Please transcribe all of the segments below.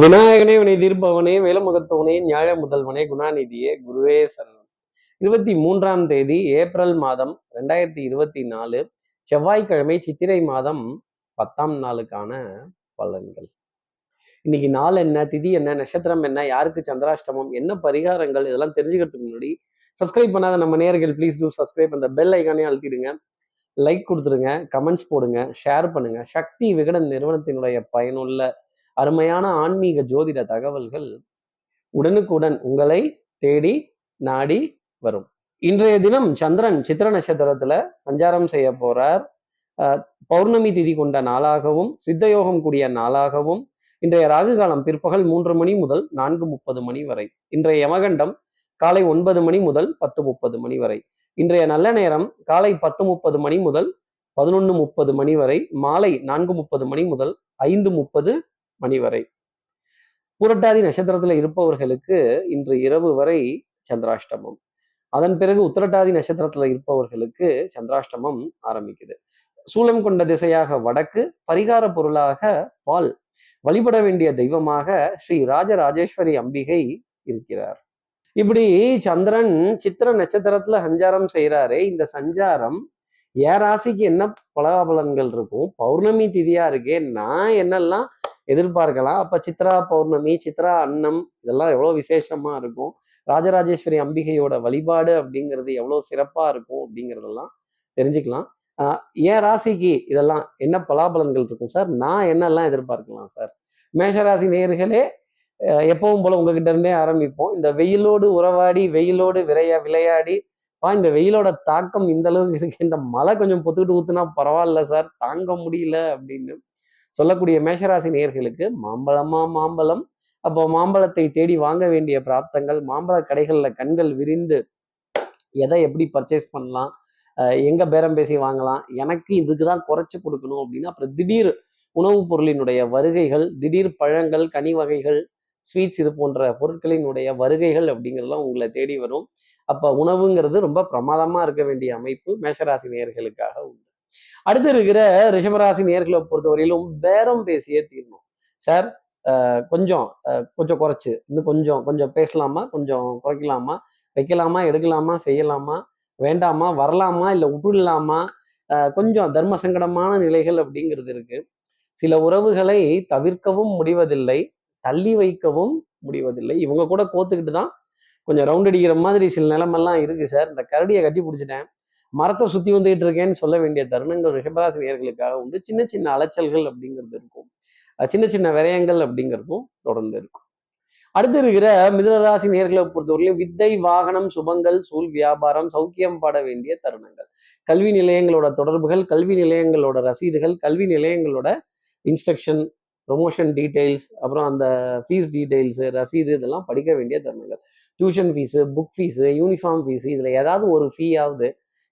விநாயகனே வினை தீர்ப்பவனே வேலமுகத்தவனே ஞாழ முதல்வனே குணாநிதியே குருவே சரணம். இருபத்தி மூன்றாம் தேதி ஏப்ரல் மாதம் ரெண்டாயிரத்தி இருபத்தி நாலு செவ்வாய்க்கிழமை சித்திரை மாதம் பத்தாம் நாளுக்கான பலன்கள். இன்னைக்கு நாள் என்ன திதி என்ன நட்சத்திரம் என்ன யாருக்கு சந்திராஷ்டமம் என்ன பரிகாரங்கள் இதெல்லாம் தெரிஞ்சுக்கிறதுக்கு முன்னாடி சப்ஸ்கிரைப் பண்ணாத நம்ம நேர்கள் ப்ளீஸ் டூ சப்ஸ்கிரைப் அந்த பெல் ஐக்கானே அழுத்திடுங்க. லைக் கொடுத்துருங்க கமெண்ட்ஸ் போடுங்க ஷேர் பண்ணுங்க. சக்தி விகடன் நிறுவனத்தினுடைய பயனுள்ள அருமையான ஆன்மீக ஜோதிட தகவல்கள் உடனுக்குடன் உங்களை தேடி நாடி வரும். இன்றைய தினம் சந்திரன் சித்திர நட்சத்திரத்துல சஞ்சாரம் செய்ய போறார். அஹ், பௌர்ணமி திதி கொண்ட நாளாகவும் சித்தயோகம் கூடிய நாளாகவும் இன்றைய ராகு காலம் பிற்பகல் மூன்று மணி முதல் நான்கு முப்பது மணி வரை இன்றைய யமகண்டம் காலை ஒன்பது மணி முதல் பத்து முப்பது மணி வரை இன்றைய நல்ல நேரம் காலை பத்து முப்பது மணி முதல் பதினொன்று முப்பது மணி வரை மாலை நான்கு முப்பது மணி முதல் ஐந்து முப்பது மணி வரை. புரட்டாதி நட்சத்திரத்துல இருப்பவர்களுக்கு இன்று இரவு வரை சந்திராஷ்டமம். அதன் பிறகு உத்திரட்டாதி நட்சத்திரத்துல இருப்பவர்களுக்கு சந்திராஷ்டமம் ஆரம்பிக்குது. சூலம் கொண்ட திசையாக வடக்கு பரிகார பொருளாக பால். வழிபட வேண்டிய தெய்வமாக ஸ்ரீ ராஜராஜேஸ்வரி அம்பிகை இருக்கிறார். இப்படி சந்திரன் சித்திர நட்சத்திரத்துல சஞ்சாரம் செய்கிறாரே இந்த சஞ்சாரம் என் ராசிக்கு என்ன பலாபலன்கள் இருக்கும்? பௌர்ணமி திதியா இருக்கே நான் என்னெல்லாம் எதிர்பார்க்கலாம். அப்ப சித்ரா பௌர்ணமி சித்ரா அன்னம் இதெல்லாம் எவ்வளவு விசேஷமா இருக்கும்? ராஜராஜேஸ்வரி அம்பிகையோட வழிபாடு அப்படிங்கிறது எவ்வளவு சிறப்பா இருக்கும் அப்படிங்கிறதெல்லாம் தெரிஞ்சுக்கலாம். ஆஹ் என் ராசிக்கு இதெல்லாம் என்ன பலாபலன்கள் இருக்கும் சார்? நான் என்னெல்லாம் எதிர்பார்க்கலாம் சார்? மேஷராசி நேர்களே எப்பவும் போல உங்ககிட்ட இருந்தே ஆரம்பிப்போம். இந்த வெயிலோடு உறவாடி வெயிலோடு விரைய விளையாடி பா இந்த வெயிலோட தாக்கம் இந்த அளவுக்கு இருக்கு. இந்த மழை கொஞ்சம் பொத்துக்கிட்டு ஊத்துனா பரவாயில்ல சார். தாங்க முடியல அப்படின்னு. சொல்லக்கூடிய மேஷராசி நேயர்களுக்கு மாம்பழமா மாம்பழம். அப்போ மாம்பழத்தை தேடி வாங்க வேண்டிய பிராப்தங்கள் மாம்பழ கடைகளில் கண்கள் விரிந்து எதை எப்படி பர்ச்சேஸ் பண்ணலாம் எங்க பேரம் பேசி வாங்கலாம் எனக்கு இதுக்கு தான் குறைச்சி கொடுக்கணும் அப்படின்னா அப்புறம் திடீர் உணவுப் பொருளினுடைய வருகைகள் திடீர் பழங்கள் கனி வகைகள் ஸ்வீட்ஸ் இது போன்ற பொருட்களினுடைய வருகைகள் அப்படிங்கிறதெல்லாம் உங்களை தேடி வரும். அப்போ உணவுங்கிறது ரொம்ப பிரமாதமாக இருக்க வேண்டிய அமைப்பு மேஷராசி நேயர்களுக்காக உண்டு. அடுத்து இருக்கிற ரிஷபராசி நேர்களை பொறுத்தவரையிலும் பேரம் பேசியே தீரணும். சார் கொஞ்சம் அஹ் கொஞ்சம் குறைச்சு. இன்னும் கொஞ்சம் கொஞ்சம் பேசலாமா? கொஞ்சம் குறைக்கலாமா? வைக்கலாமா? எடுக்கலாமா? செய்யலாமா? வேண்டாமா? வரலாமா? இல்லை விட்டுடலாமா? கொஞ்சம் தர்ம சங்கடமான நிலைகள் அப்படிங்கிறது இருக்கு. சில உறவுகளை தவிர்க்கவும் முடிவதில்லை. தள்ளி வைக்கவும் முடிவதில்லை. இவங்க கூட கோத்துக்கிட்டு தான் கொஞ்சம் ரவுண்ட் அடிக்கிற மாதிரி சில நிலமெல்லாம் இருக்கு சார் இந்த கரடியை கட்டி பிடிச்சிட்டேன். மரத்தை சுத்தி வந்துகிட்டு இருக்கேன்னு சொல்ல வேண்டிய தருணங்கள் ரிஷபராசி நேயர்களுக்காக உண்டு. சின்ன சின்ன அலைச்சல்கள் அப்படிங்கிறது இருக்கும். சின்ன சின்ன விரயங்கள் அப்படிங்கிறதும் தொடர்ந்து இருக்கும். அடுத்து இருக்கிற மிதனராசி நேர்களை பொறுத்தவரையிலும் வித்தை வாகனம் சுபங்கள் சூழ் வியாபாரம் சௌக்கியம் பாட வேண்டிய தருணங்கள். கல்வி நிலையங்களோட தொடர்புகள் கல்வி நிலையங்களோட ரசீதுகள் கல்வி நிலையங்களோட இன்ஸ்ட்ரக்ஷன் ப்ரொமோஷன் டீடைல்ஸ் அப்புறம் அந்த ஃபீஸ் டீடைல்ஸு ரசீது இதெல்லாம் படிக்க வேண்டிய தருணங்கள். Tuition fees book fees uniform fees இதில் ஏதாவது ஒரு ஃபீயாவது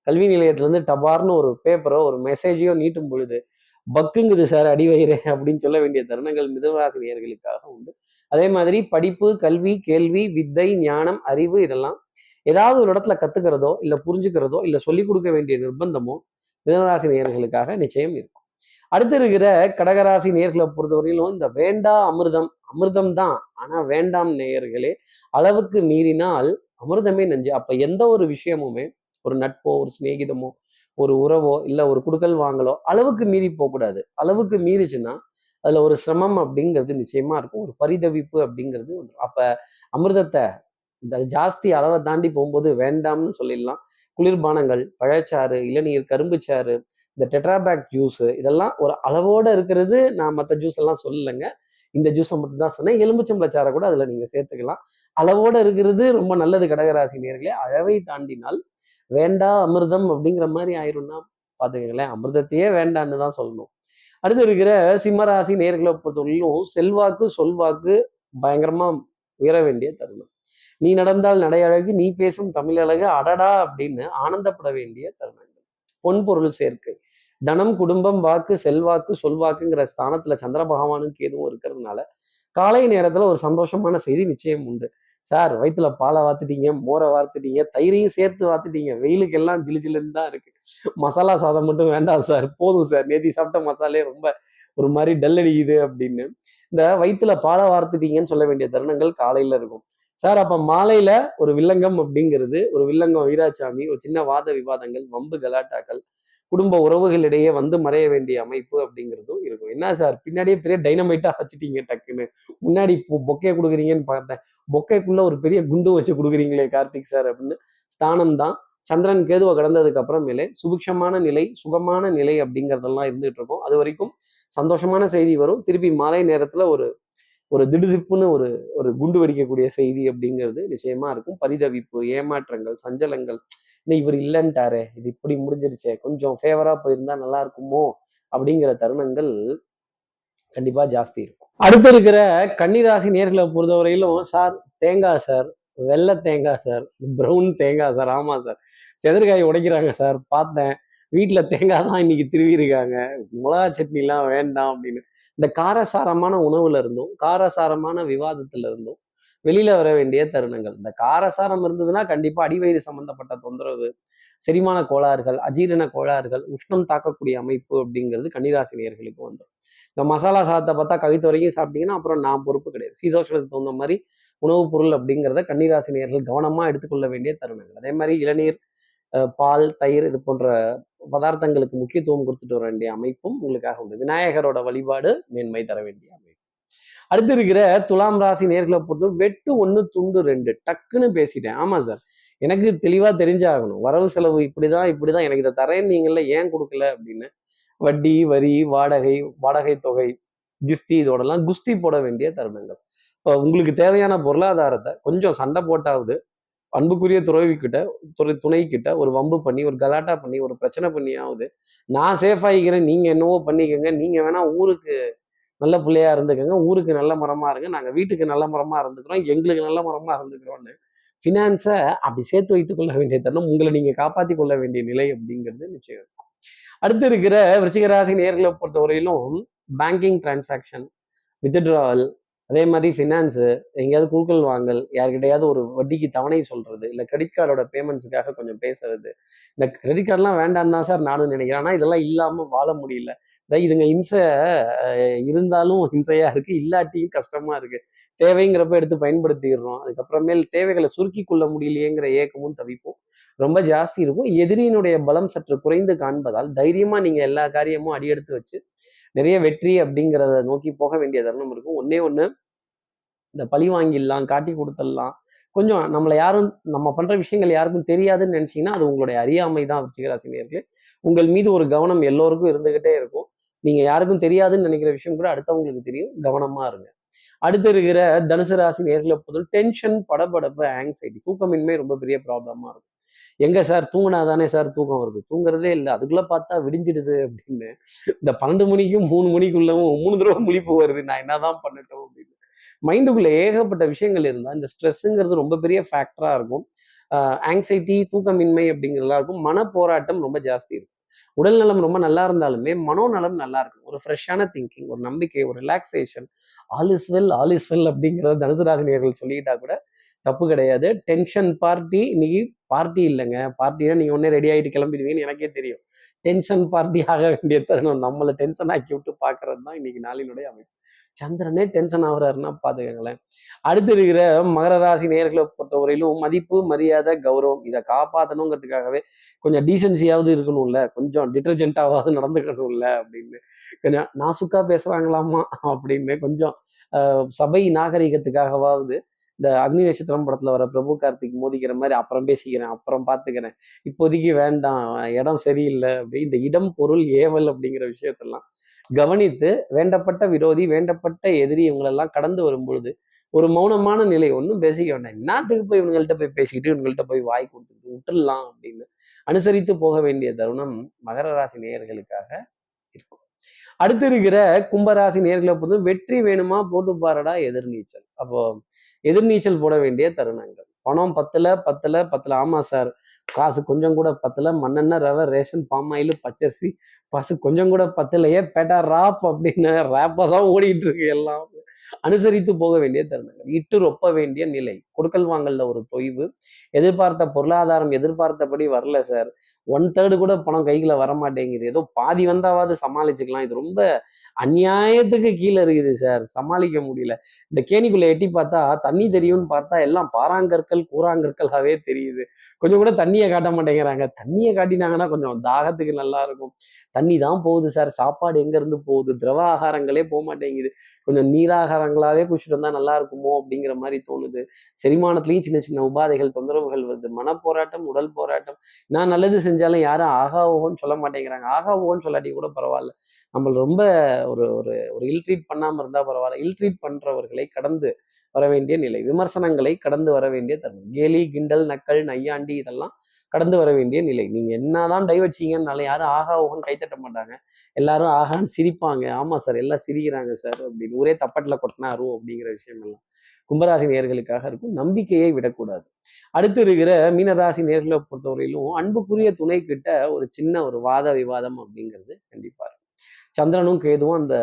கல்வி நிலையத்திலேருந்து டபார்னு ஒரு பேப்பரோ ஒரு மெசேஜையோ நீட்டும் பொழுது பக்குங்குது சார் அடி வயிறு அப்படின்னு சொல்ல வேண்டிய தருணங்கள் மிதவாசிரியர்களுக்காக உண்டு. அதே மாதிரி படிப்பு கல்வி கேள்வி வித்தை ஞானம் அறிவு இதெல்லாம் ஏதாவது ஒரு இடத்துல கத்துக்கிறதோ இல்லை புரிஞ்சுக்கிறதோ இல்லை சொல்லிக் கொடுக்க வேண்டிய நிர்பந்தமோ மிதனராசி நேயர்களுக்காக நிச்சயம் இருக்கும். அடுத்து இருக்கிற கடகராசி நேர்களை பொறுத்தவரையிலும் இந்த வேண்டா அமிர்தம் அமிர்தம் தான். ஆனா வேண்டாம் நேயர்களே அளவுக்கு மீறினால் அமிர்தமே நஞ்சு. அப்ப எந்த ஒரு விஷயமுமே ஒரு நட்போ ஒரு சிநேகிதமோ ஒரு உறவோ இல்லை ஒரு குடுக்கல் வாங்கலோ அளவுக்கு மீறி போகக்கூடாது. அளவுக்கு மீறிச்சுன்னா அதில் ஒரு சிரமம் அப்படிங்கிறது நிச்சயமாக இருக்கும். ஒரு பரிதவிப்பு அப்படிங்கிறது அப்போ அமிர்தத்தை இந்த ஜாஸ்தி அளவை தாண்டி போகும்போது வேண்டாம்னு சொல்லிடலாம். குளிர்பானங்கள் பழச்சாறு இளநீர் கரும்புச்சாறு இந்த டெட்ராபேக் ஜூஸ் இதெல்லாம் ஒரு அளவோட இருக்கிறது நான் மற்ற ஜூஸ் எல்லாம் சொல்லலைங்க. இந்த ஜூஸை மட்டும் தான் சொன்னேன். எலும்புச்சம்பழச்சாரை கூட அதில் நீங்கள் சேர்த்துக்கலாம். அளவோடு இருக்கிறது ரொம்ப நல்லது. கடகராசி நேர்களே அளவை தாண்டினால் வேண்டா அமிர்தம் அப்படிங்கிற மாதிரி ஆயிரும்னா பாத்துக்கங்களேன் அமிர்தத்தையே வேண்டான்னு தான் சொல்லணும். அடுத்து இருக்கிற சிம்மராசி நேர்களை பொறுத்தவரையிலும் செல்வாக்கு சொல்வாக்கு பயங்கரமா உயர வேண்டிய தருணம். நீ நடந்தால் நடை அழகு நீ பேசும் தமிழ் அழகு அடடா அப்படின்னு ஆனந்தப்பட வேண்டிய தருணங்கள். பொன் பொருள் சேர்க்கை. தனம் குடும்பம் வாக்கு செல்வாக்கு சொல்வாக்குங்கிற ஸ்தானத்துல சந்திர பகவானுக்கு எதுவும் இருக்கிறதுனால காலை நேரத்துல ஒரு சந்தோஷமான செய்தி நிச்சயம் உண்டு. சார் வயிற்றுல பாலை வாத்துட்டீங்க மோரை வார்த்துட்டீங்க தயிரையும் சேர்த்து வாத்துட்டீங்க வெயிலுக்கு எல்லாம் ஜிலு ஜிலுன்னு தான் இருக்கு. மசாலா சாதம் மட்டும் வேண்டாம் சார். போதும் சார். நேத்தி சாப்பிட்ட மசாலே ரொம்ப ஒரு மாதிரி டல் அடிக்குது அப்படின்னு. இந்த வயிற்றுல பாலை வார்த்துட்டீங்கன்னு சொல்ல வேண்டிய தருணங்கள் காலையில இருக்கும். சார் அப்ப மாலையில ஒரு வில்லங்கம் அப்படிங்கிறது ஒரு வில்லங்கம் வீராசாமி ஒரு சின்ன வாத விவாதங்கள் வம்பு கலாட்டாக்கள் குடும்ப உறவுகளிடையே வந்து மறைய வேண்டிய அமைப்பு அப்படிங்கிறதும் இருக்கும். என்ன சார் பின்னாடியே பெரிய டைனமைட்டா வச்சுட்டீங்க டக்குன்னு. முன்னாடி பொக்கை கொடுக்குறீங்கன்னு பார்த்தேன். பொக்கைக்குள்ள ஒரு பெரிய குண்டு வச்சு கொடுக்குறீங்களே கார்த்திக் சார் அப்படின்னு. ஸ்தானம் தான் சந்திரன் கேதுவை கடந்ததுக்கு அப்புறமேலே சுபிக்ஷமான நிலை சுகமான நிலை அப்படிங்கிறதெல்லாம் இருந்துகிட்டு இருக்கும். அது வரைக்கும் சந்தோஷமான செய்தி வரும். திருப்பி மாலை நேரத்துல ஒரு ஒரு திடுதிப்புன்னு ஒரு ஒரு குண்டு வெடிக்கக்கூடிய செய்தி அப்படிங்கிறது நிச்சயமா இருக்கும். பரிதவிப்பு ஏமாற்றங்கள் சஞ்சலங்கள் இன்னும் இவர் இல்லைன்ட்டாரு இது இப்படி முடிஞ்சிருச்சே கொஞ்சம் ஃபேவரா போயிருந்தா நல்லா இருக்குமோ? அப்படிங்கிற தருணங்கள் கண்டிப்பா ஜாஸ்தி இருக்கும். அடுத்து இருக்கிற கன்னிராசி நேர்களை பொறுத்தவரையிலும் சார் தேங்காய் சார் வெள்ளை தேங்காய் சார் ப்ரௌன் தேங்காய் சார் ஆமா சார் செதற்காய் உடைக்கிறாங்க சார் பார்த்தேன் வீட்டில் தேங்காய் தான் இன்னைக்கு திருவிருக்காங்க மிளகா சட்னிலாம் வேண்டாம் அப்படின்னு. இந்த காரசாரமான உணவுல இருந்தும் காரசாரமான விவாதத்துல இருந்தும் வெளியில வர வேண்டிய தருணங்கள். இந்த காரசாரம் இருந்ததுன்னா கண்டிப்பா அடிவயிறு சம்பந்தப்பட்ட தொந்தரவு செரிமான கோளாறுகள் அஜீரண கோளாறுகள் உஷ்ணம் தாக்கக்கூடிய அமைப்பு அப்படிங்கிறது கன்னிராசி நேர்களுக்கு வந்துடும். இந்த மசாலா சாதத்தை பார்த்தா கவித்து வரைக்கும் சாப்பிட்டீங்கன்னா அப்புறம் நான் பொறுப்பு கிடையாது. சீதோஷத்துக்கு தகுந்த மாதிரி உணவுப் பொருள் அப்படிங்கிறத கன்னிராசி நேர்கள் கவனமா எடுத்துக்கொள்ள வேண்டிய தருணங்கள். அதே மாதிரி இளநீர் பால் தயிர் இது போன்ற பதார்த்தங்களுக்கு முக்கியத்துவம் கொடுத்துட்டு வர வேண்டிய அமைப்பும் உங்களுக்காக உண்டு. விநாயகரோட வழிபாடு மேன்மை தர வேண்டிய அடுத்து இருக்கிற துலாம் ராசி நேர்களை பொறுத்த வெட்டு ஒன்று துண்டு ரெண்டு. டக்குன்னு பேசிட்டேன். ஆமாம் சார். எனக்கு தெளிவாக தெரிஞ்சாகணும். வரவு செலவு இப்படி தான் இப்படி தான் எனக்கு இதை தரேன் நீங்கள ஏன் கொடுக்கல அப்படின்னு. வட்டி வரி வாடகை வாடகை தொகை கிஸ்தி இதோடலாம் குஸ்தி போட வேண்டிய தருணங்கள். இப்போ உங்களுக்கு தேவையான பொருளாதாரத்தை கொஞ்சம் சண்டை போட்டாவது அன்புக்குரிய துறவிக்கிட்ட துறை துணை ஒரு வம்பு பண்ணி ஒரு கலாட்டா பண்ணி ஒரு பிரச்சனை பண்ணியாவது நான் சேஃப் ஆகிக்கிறேன் நீங்கள் என்னவோ பண்ணிக்கோங்க. நீங்கள் வேணா ஊருக்கு நல்ல பிள்ளையா இருந்துக்கோங்க. ஊருக்கு நல்ல மரமா இருங்க. நாங்க வீட்டுக்கு நல்ல மரமா இருந்துக்கிறோம். எங்களுக்கு நல்ல மரமா இருந்துக்கிறோம்னு. ஃபினான்ஸை அப்படி சேர்த்து வைத்துக் கொள்ள வேண்டிய தருணம் உங்களை நீங்க காப்பாத்தி கொள்ள வேண்டிய நிலை அப்படிங்கிறது நிச்சயம் அடுத்து இருக்கிற விருச்சிகராசி நேர்களை பொறுத்தவரையிலும் பேங்கிங் டிரான்சாக்ஷன் வித்ட்ராவல் அதே மாதிரி ஃபினான்ஸு எங்கேயாவது குழுக்கள் வாங்கல் யார்கிட்டையாவது ஒரு வட்டிக்கு தவணை சொல்கிறது இல்லை கிரெடிட் கார்டோட பேமெண்ட்ஸுக்காக கொஞ்சம் பேசுறது. இந்த கிரெடிட் கார்டெலாம் வேண்டாம் தான் சார் நானும் நினைக்கிறேன். ஆனால் இதெல்லாம் இல்லாமல் வாழ முடியல. இதுங்க இம்சை இருந்தாலும் ஹிம்சையா இருக்கு இல்லாட்டியும் கஷ்டமா இருக்கு. தேவைங்கிறப்ப எடுத்து பயன்படுத்திடுறோம். அதுக்கப்புறமேல் தேவைகளை சுருக்கி கொள்ள முடியலையேங்கிற ஏக்கமும் தவிப்போம். ரொம்ப ஜாஸ்தி இருக்கும். எதிரியினுடைய பலம் சற்று குறைந்து காண்பதால் தைரியமாக நீங்கள் எல்லா காரியமும் அடியெடுத்து வச்சு நிறைய வெற்றி அப்படிங்கிறத நோக்கி போக வேண்டிய தருணம் இருக்கும். ஒன்னே ஒன்று இந்த பழி வாங்கிடலாம் காட்டி கொடுத்துடலாம். கொஞ்சம் நம்மளை யாரும் நம்ம பண்ற விஷயங்கள் யாருக்கும் தெரியாதுன்னு நினைச்சீங்கன்னா அது உங்களுடைய அறியாமை தான் விருச்சிகராசினியர்களே உங்கள் மீது ஒரு கவனம் எல்லோருக்கும் இருந்துகிட்டே இருக்கும். நீங்க யாருக்கும் தெரியாதுன்னு நினைக்கிற விஷயம் கூட அடுத்தவங்களுக்கு தெரியும். கவனமா இருங்க. அடுத்து இருக்கிற தனுசு ராசி நேர்களை பொறுத்தவரை டென்ஷன் படபடப்பு ஆங்ஸைட்டி தூக்கமின்மை ரொம்ப பெரிய ப்ராப்ளமா இருக்கும். எங்க சார் தூங்கினா தானே சார் தூக்கம் வருது? தூங்குறதே இல்லை. அதுக்குள்ள பார்த்தா விடிஞ்சிடுது அப்படின்னு. இந்த பன்னெண்டு மணிக்கும் மூணு மணிக்குள்ளவும் மூணு தடவை முழிப்பு வருது. நான் என்னதான் பண்ணட்டும் அப்படின்னு. மைண்டுக்குள்ள ஏகப்பட்ட விஷயங்கள் இருந்தால் இந்த ஸ்ட்ரெஸ்ஸுங்கிறது ரொம்ப பெரிய ஃபேக்டரா இருக்கும். ஆங்ஸைட்டி தூக்கமின்மை அப்படிங்கிறதா இருக்கும். மன போராட்டம் ரொம்ப ஜாஸ்தி இருக்கும். உடல் நலம் ரொம்ப நல்லா இருந்தாலுமே மனோநலம் நல்லா இருக்கும். ஒரு ஃப்ரெஷ்ஷான திங்கிங் ஒரு நம்பிக்கை ஒரு relaxation all is well all is well அப்படிங்கிறத தனுசு ராசினியர்கள் சொல்லிக்கிட்டா கூட தப்பு கிடையாது. டென்ஷன் பார்ட்டி இன்னைக்கு பார்ட்டி இல்லைங்க. பார்ட்டினா நீங்க ஒன்னே ரெடி ஆகிட்டு கிளம்பிடுவீங்கன்னு எனக்கே தெரியும். டென்ஷன் பார்ட்டி ஆக வேண்டிய தருணம். நம்மளை டென்ஷன் ஆக்கி விட்டு பார்க்கறது தான் இன்னைக்கு நாளினுடைய அமைப்பு. சந்திரனே டென்ஷன் ஆகுறாருன்னா பாத்துக்கங்களேன். அடுத்து இருக்கிற மகர ராசி நேர்களை பொறுத்தவரையிலும் மதிப்பு மரியாதை கௌரவம் இதை காப்பாற்றணுங்கிறதுக்காகவே கொஞ்சம் டீசென்சியாவது இருக்கணும்ல. கொஞ்சம் டிட்டர்ஜென்ட்டாவது நடந்துக்கணும்ல அப்படின்னு. கொஞ்சம் நாசுக்கா பேசுறாங்களாமா அப்படின்னு கொஞ்சம் சபை நாகரிகத்துக்காகவாவது இந்த அக்னி நட்சத்திரம் படத்துல வர பிரபு கார்த்திக் மோதிக்கிற மாதிரி அப்புறம் பேசிக்கிறேன் அப்புறம் பார்த்துக்கிறேன் இப்போதைக்கு வேண்டாம் இடம் சரியில்லை அப்படி இந்த இடம் பொருள் ஏவல் அப்படிங்கிற விஷயத்தெல்லாம் கவனித்து வேண்டப்பட்ட விரோதி வேண்டப்பட்ட எதிரி இவங்களெல்லாம் கடந்து வரும் பொழுது ஒரு மௌனமான நிலை ஒன்றும் பேசிக்க வேண்டாம். என்னத்துக்கு போய் இவங்கள்ட்ட போய் பேசிக்கிட்டு இவங்கள்ட்ட போய் வாய் கொடுத்துட்டு விட்டுடலாம் அப்படின்னு அனுசரித்து போக வேண்டிய தருணம் மகர ராசி நேயர்களுக்காக அடுத்து இருக்கிற கும்பராசி நேர்களை பொறுத்து வெற்றி வேணுமா? போட்டு பாருடா எதிர்நீச்சல். அப்போ எதிர்நீச்சல் போட வேண்டிய தருணங்கள். பணம் பத்துல பத்துல பத்துல. ஆமா சார். காசு கொஞ்சம் கூட பத்துல. மண்ணெண்ணெய் ரவை ரேஷன் பாம் ஆயில் பச்சரிசி. பசு கொஞ்சம் கூட பத்தலையே. பேட்டா ராப் அப்படின்னு ரேப்பா தான் ஓடிட்டு இருக்கு எல்லாம். அனுசரித்து போக வேண்டிய தருணங்கள். இட்டு ரொப்ப வேண்டிய நிலை. கொடுக்கல் வாங்கல்ல ஒரு தொய்வு. எதிர்பார்த்த பொருளாதாரம் எதிர்பார்த்தபடி வரல சார் ஒன் தேர்டு கூட பணம் கைக்குள்ள வர மாட்டேங்குது ஏதோ பாதி வந்தாவது சமாளிச்சுக்கலாம். இது ரொம்ப அநியாயத்துக்கு கீழே இருக்குது சார் சமாளிக்க முடியல. இந்த கேணிக்குள்ள எட்டி பார்த்தா தண்ணி தெரியும்னு பார்த்தா எல்லாம் பாறாங்கற்கள் கூறாங்கற்களாவே தெரியுது. கொஞ்சம் கூட தண்ணியை காட்ட மாட்டேங்கிறாங்க. தண்ணியை காட்டினாங்கன்னா கொஞ்சம் தாகத்துக்கு நல்லா இருக்கும். தண்ணி தான் போகுது சார் சாப்பாடு எங்க இருந்து போகுது? திரவ ஆகாரங்களே போக மாட்டேங்குது கொஞ்சம் நீராக நீராகாரங்களாவே குடிச்சிட்டு வந்தால் நல்லா இருக்குமோ அப்படிங்கிற மாதிரி தோணுது. செரிமானத்துலேயும் சின்ன சின்ன உபாதைகள் தொந்தரவுகள் வருது. மனப்போராட்டம் உடல் போராட்டம். நான் நல்லது செஞ்சாலும் யாரும் ஆகா ஓகோன்னு சொல்ல மாட்டேங்கிறாங்க. ஆகா ஓகோன்னு சொல்லாட்டி கூட பரவாயில்ல. நம்மள ரொம்ப ஒரு ஒரு ஒரு இல்ட்ரீட் பண்ணாமல் இருந்தால் பரவாயில்ல. இல்ட்ரீட் பண்ணுறவர்களை கடந்து வர வேண்டிய நிலை. விமர்சனங்களை கடந்து வர வேண்டிய தருணம். கேலி கிண்டல் நக்கல் நையாண்டி இதெல்லாம் கடந்து வர வேண்டிய நிலை. நீங்க என்னதான் டை வச்சீங்கன்னாலும் யாரும் ஆகா ஓகன் கைத்தட்ட மாட்டாங்க. எல்லாரும் ஆகான்னு சிரிப்பாங்க. ஆமா சார் எல்லாம் சிரிக்கிறாங்க சார் அப்படின்னு. ஒரே தப்பட்டில் கொட்டினாரு அப்படிங்கிற விஷயம் எல்லாம் கும்பராசி நேர்களுக்காக இருக்கும். நம்பிக்கையை விடக்கூடாது. அடுத்து இருக்கிற மீனராசி நேர்களை பொறுத்தவரையிலும் அன்புக்குரிய துணை கிட்ட ஒரு சின்ன ஒரு வாத விவாதம் அப்படிங்கிறது கண்டிப்பா சந்திரனும் கேதுவும் அந்த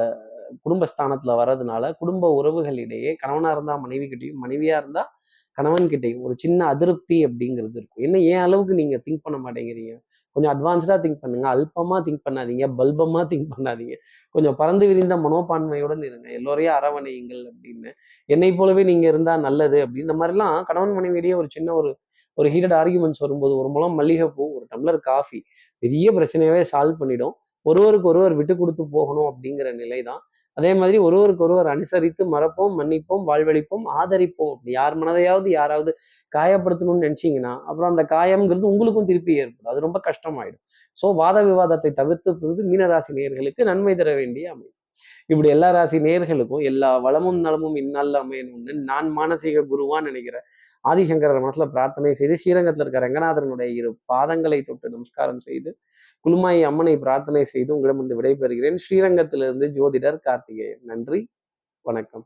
குடும்பஸ்தானத்துல வர்றதுனால குடும்ப உறவுகளிடையே கணவனா இருந்தா மனைவி கிட்டையும் மனைவியா இருந்தா கணவன் கிட்டே ஒரு சின்ன அதிருப்தி அப்படிங்கிறது இருக்கும். என்ன ஏன் அளவுக்கு நீங்க திங்க் பண்ண மாட்டேங்கிறீங்க? கொஞ்சம் அட்வான்ஸ்டா திங்க் பண்ணுங்க. அல்பமா திங்க் பண்ணாதீங்க. பல்பமா திங்க் பண்ணாதீங்க. கொஞ்சம் பறந்து விரிந்த மனோபான்மையுடன் இருங்க. எல்லோரையும் அரவணையுங்கள் அப்படின்னு. என்னை போலவே நீங்க இருந்தா நல்லது அப்படின்னு. இந்த மாதிரிலாம் கணவன் மனைவியிடையே ஒரு சின்ன ஒரு ஒரு ஹீட்டட் ஆர்குமெண்ட்ஸ் வரும்போது ஒரு முழம் மல்லிகைப்பூ ஒரு டம்ளர் காஃபி பெரிய பிரச்சனையாவே சால்வ் பண்ணிடும். ஒருவருக்கு ஒருவர் விட்டு கொடுத்து போகணும் அப்படிங்கிற நிலை தான் அதே மாதிரி ஒருவருக்கு ஒருவர் அனுசரித்து மறப்போம் மன்னிப்போம் வாழ்வழிப்போம் ஆதரிப்போம். அப்படி யார் மனதையாவது யாராவது காயப்படுத்தணும்னு நினைச்சீங்கன்னா அப்புறம் அந்த காயம்ங்கிறது உங்களுக்கும் திருப்பி ஏற்படும். அது ரொம்ப கஷ்டமாயிடும். ஸோ வாத விவாதத்தை தவிர்த்து மீனராசி நேயர்களுக்கு நன்மை தர வேண்டிய அமையும் இப்படி எல்லா ராசி நேயர்களுக்கும் எல்லா வளமும் நலமும் இந்நாளில் அமையணும்னு நான் மானசீக குருவான்னு நினைக்கிறேன். ஆதிசங்கரர் மனசுல பிரார்த்தனை செய்து ஸ்ரீரங்கத்தில் இருக்க ரங்கநாதனுடைய இரு பாதங்களை தொட்டு நமஸ்காரம் செய்து குலுமாயி அம்மனை பிரார்த்தனை செய்து உங்களிடமிருந்து விடைபெறுகிறேன். ஸ்ரீரங்கத்திலிருந்து ஜோதிடர் கார்த்திகேயன். நன்றி. வணக்கம்.